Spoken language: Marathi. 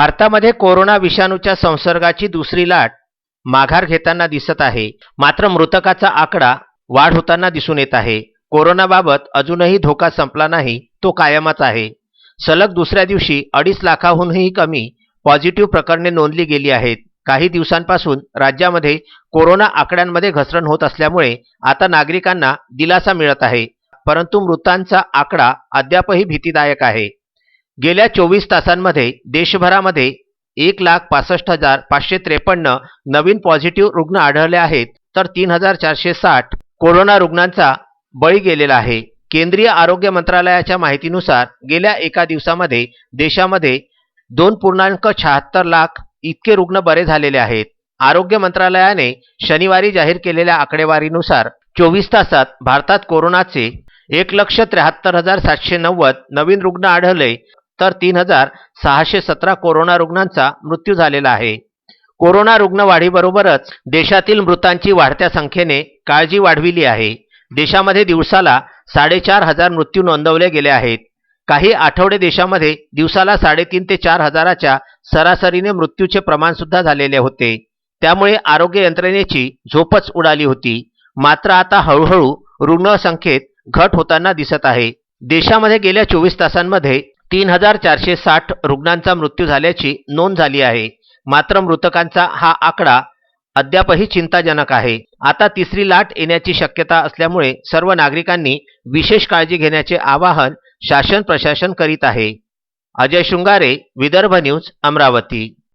भारतामध्ये कोरोना विषाणूच्या संसर्गाची दुसरी लाट माघार घेताना दिसत आहे. मात्र मृतकाचा आकडा वाढ होताना दिसून येत आहे. कोरोनाबाबत अजूनही धोका संपला नाही तो कायमच आहे. सलग दुसऱ्या दिवशी अडीच लाखाहूनही कमी पॉझिटिव्ह प्रकरणे नोंदली गेली आहेत. काही दिवसांपासून राज्यामध्ये कोरोना आकड्यांमध्ये घसरण होत असल्यामुळे आता नागरिकांना दिलासा मिळत आहे. परंतु मृतांचा आकडा अद्यापही भीतीदायक आहे. गेल्या चोवीस तासांमध्ये देशभरामध्ये एक लाख पासष्ट हजार पाचशे त्रेपन्न नवीन पॉझिटिव्ह रुग्ण आढळले आहेत तर तीन हजार चारशे साठ कोरोना रुग्णांचा बळी गेलेला आहे. केंद्रीय आरोग्य मंत्रालयाच्या माहितीनुसार गेल्या एका दिवसामध्ये देशामध्ये दोन पूर्णांक शहात्तर लाख इतके रुग्ण बरे झालेले आहेत. आरोग्य मंत्रालयाने शनिवारी जाहीर केलेल्या आकडेवारीनुसार चोवीस तासात भारतात कोरोनाचे एक लक्ष त्र्याहत्तर हजार सातशे नव्वद नवीन रुग्ण आढळले तर तीन हजार सहाशे सतरा कोरोना रुग्णांचा मृत्यू झालेला आहे. कोरोना रुग्ण वाढीबरोबरच देशातील मृतांची वाढत्या संख्येने काळजी वाढविली आहे. देशामध्ये दिवसाला साडेचार हजार मृत्यू नोंदवले गेले आहेत. काही आठवडे देशामध्ये दिवसाला साडेतीन ते चार हजाराच्या सरासरीने मृत्यूचे प्रमाण सुद्धा झालेले होते. त्यामुळे आरोग्य यंत्रणेची झोपच उडाली होती. मात्र आता हळूहळू रुग्णसंख्येत घट होताना दिसत आहे. देशामध्ये गेल्या चोवीस तासांमध्ये तीन हजार चारशे साठ रुग्णांचा मृत्यू झाल्याची नोंद झाली आहे. मात्र मृतकांचा हा आकडा अद्यापही चिंताजनक आहे. आता तिसरी लाट येण्याची शक्यता असल्यामुळे सर्व नागरिकांनी विशेष काळजी घेण्याचे आवाहन शासन प्रशासन करीत आहे. अजय शृंगारे विदर्भ न्यूज अमरावती.